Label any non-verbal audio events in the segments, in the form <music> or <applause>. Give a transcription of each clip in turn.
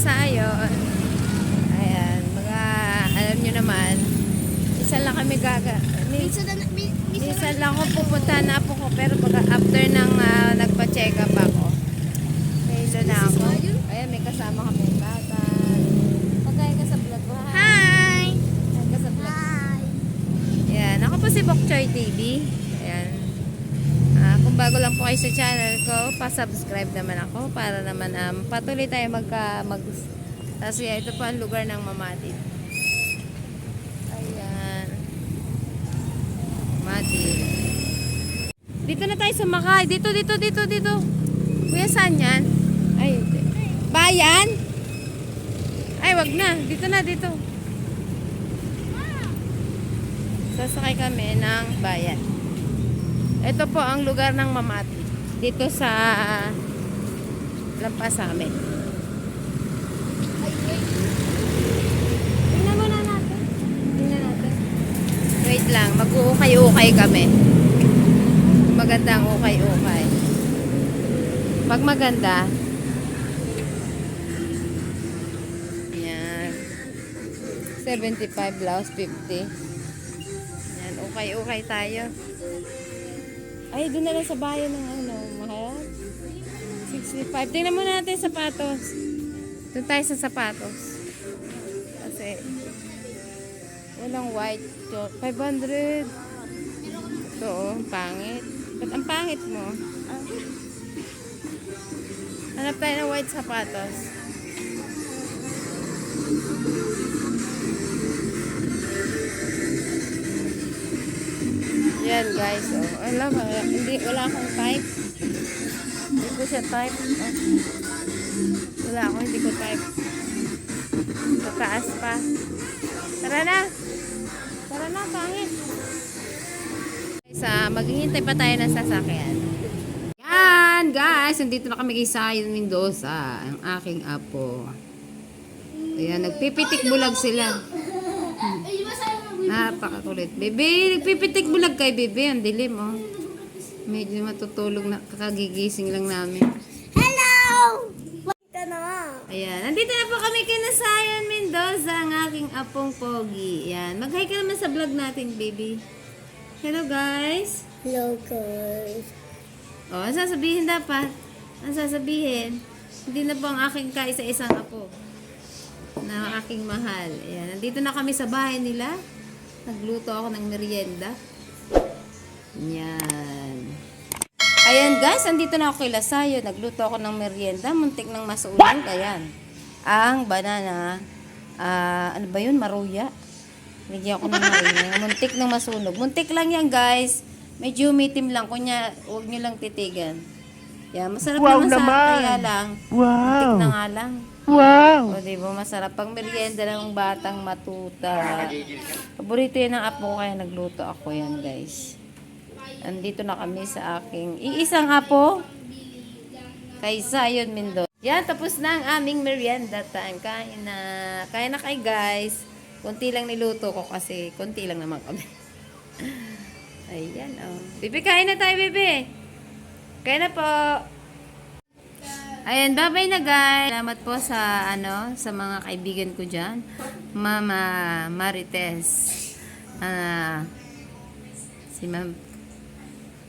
Sayon. Ayan, mga, alam nyo naman, isa lang kami gaga. Minsan lang ako pupunta na po ko, pero pag after nang ah, nagpa-check up ako, kaya na ako. Ayan, may kasama kami bata. Pagkaya ka sa vlog ko? Hi! Ka sa vlog. Hi! Ayan, ako po si Bokchoy TV. Bago lang po kayo sa channel ko, pa-subscribe naman ako para naman um, patuloy tayo magka mag Tapos yan, ito po ang lugar ng Mamatid. Ayan. Mamatid. Dito na tayo sa Makay. Dito, dito, dito, dito. Kuya, saan yan? Ay. Bayan? Ay, wag na. Dito na, dito. Sasakay kami ng bayan. Ito po ang lugar ng Mamati. Dito sa lampas amin. Tingnan muna natin. Tingnan natin. Wait lang, mag-uukay-ukay kami. Maganda ang ukay-ukay. Pag maganda, yan. 75 blouse, 50. Yan, ukay-ukay tayo. Ay, doon na lang sa bayan ng ano, mahal. 65. Tingnan muna natin sapatos. Doon tayo sa sapatos. Kasi, walang white. So, 500. Ito, oh, ang pangit. Ba't ang pangit mo? Hanap tayo ng white sapatos. Yan guys, oh. Alam, wala, hindi, wala akong type. Hindi ko siya type. Oh. Wala ako, hindi ko type. Sa taas pa. Tara na! Tara na, pangit! Sa, maghihintay pa tayo ng sasakyan. Yan, guys! Nandito na kami kay Sayon Mendoza, ang aking apo. Ayan, nagpipitik bulag sila. Ay, di ba sa'yo mag- Napakakulit. Bebe, nagpipitik bulag kay Bebe. Ang dilim, oh. Medyo matutulog na kakagigising lang namin. Hello! Kita na. Ayan. Nandito na po kami kay Nasayan Mendoza, ang aking apong pogi. Ayan. Mag-hi ka naman sa vlog natin, baby. Hello, guys. Hello, guys. O, ang sasabihin dapat? Ang sasabihin? Hindi na po ang aking kaisa-isang apo na aking mahal. Ayan. Nandito na kami sa bahay nila. Nagluto ako ng merienda. Yan. Ayan guys, andito na ako kay Lasayo. Nagluto ako ng merienda. Muntik ng masunog. Ayan. Ang banana. ah ano ba yun? Maruya. Lagyan ko ng maruya. Muntik ng masunog. Muntik lang yan guys. Medyo umitim lang. Kunya, huwag nyo lang titigan. Yan. Masarap Wow naman sa naman! kaya lang. Wow! Muntik na nga lang. Wow! O, di ba? Masarap. Pang merienda ng batang matuta. Paborito yan ng apo ko, kaya nagluto ako yan, guys. Andito na kami sa aking iisang apo. Kay Zion Mendoza. Yan, tapos na ang aming merienda time. Kain na. Kain na kay guys. Kunti lang niluto ko kasi kunti lang naman kami. <laughs> Ayan, oh. Bibi, kain na tayo, bibi. Kain na po. Ayan, bye-bye na guys. Salamat po sa ano, sa mga kaibigan ko diyan. Mama Marites. Ah, si Ma'am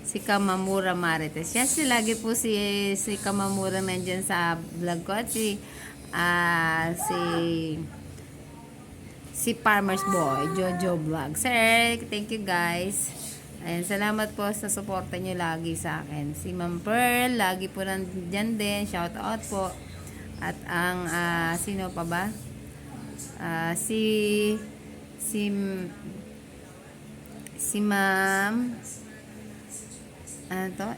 si Kamamura Marites. Yan si lagi po si si Kamamura nandiyan sa vlog ko at si ah si si Farmer's Boy, Jojo Vlog. Sir, thank you guys. Ayan, salamat po sa suporta nyo lagi sa akin. Si Ma'am Pearl, lagi po nandyan din. Shout out po. At ang, ah, sino pa ba? Ah, si, si, si Ma'am, ano to?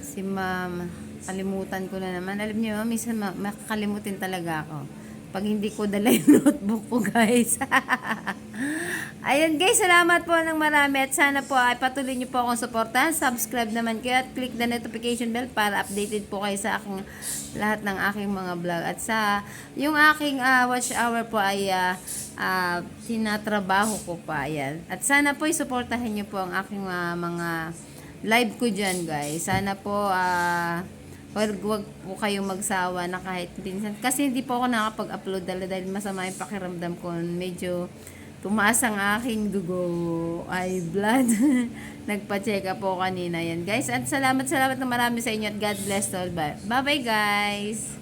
Si Ma'am, kalimutan ko na naman. Alam niyo, minsan ma- makakalimutin talaga ako. Pag hindi ko dala yung <laughs> notebook ko, guys. <laughs> Ayun guys, salamat po ng marami at sana po ay patuloy niyo po akong suportahan. Subscribe naman kayo at click the notification bell para updated po kayo sa aking lahat ng aking mga vlog. At sa yung aking ah, watch hour po ay ah, ah, tinatrabaho ko pa. Ayan. At sana po isuportahan niyo po ang aking ah, mga live ko dyan guys. Sana po ah, Huwag, huwag po kayong magsawa na kahit minsan. Kasi hindi po ako nakapag-upload dahil masama yung pakiramdam ko. Medyo tumaas ang aking dugo. Ay, blood. <laughs> Nagpa-check up po kanina yan. Guys, at salamat, salamat na marami sa inyo at God bless all. Bye-bye, guys.